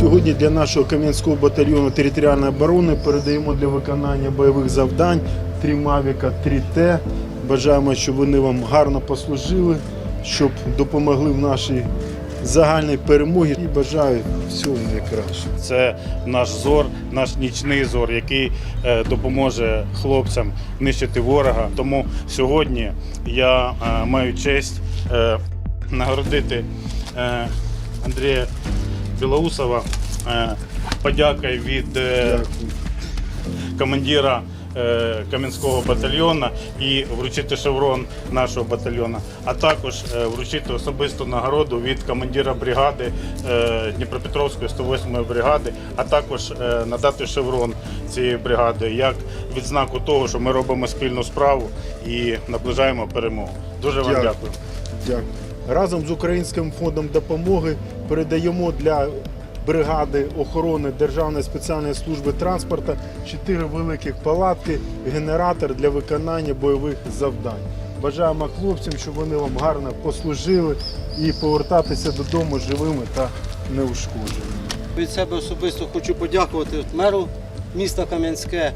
Сьогодні для нашого Кам'янського батальйону територіальної оборони передаємо для виконання бойових завдань три Мавіка 3Т. Бажаємо, щоб вони вам гарно послужили, щоб допомогли в нашій загальній перемогі. І бажаю всього найкращого. Це наш зор, наш нічний зор, який е, допоможе хлопцям нищити ворога. Тому сьогодні я е, маю честь е, нагородити Андрія Білоусова е, подякою від е, командира е, Кам'янського батальйону і вручити шеврон нашого батальйону, а також вручити особисту нагороду від командира бригади Дніпропетровської 108-ї бригади, а також надати шеврон цієї бригади як відзнаку того, що ми робимо спільну справу і наближаємо перемогу. Дуже вам дякую. Дякую. Разом з Українським фондом допомоги передаємо для бригади охорони Державної спеціальної служби транспорту чотири великих палатки, генератор для виконання бойових завдань. Бажаємо хлопцям, щоб вони вам гарно послужили і повертатися додому живими та неушкодженими. Від себе особисто хочу подякувати меру міста Кам'янське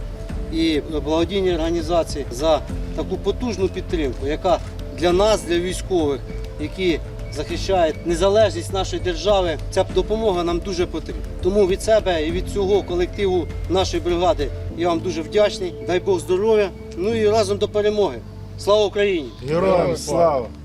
і благодійній організації за таку потужну підтримку, яка для нас, для військових, які захищають незалежність нашої держави, ця допомога нам дуже потрібна. Тому від себе і від цього колективу нашої бригади я вам дуже вдячний. Дай Бог здоров'я. Ну і разом до перемоги. Слава Україні! Героям слава!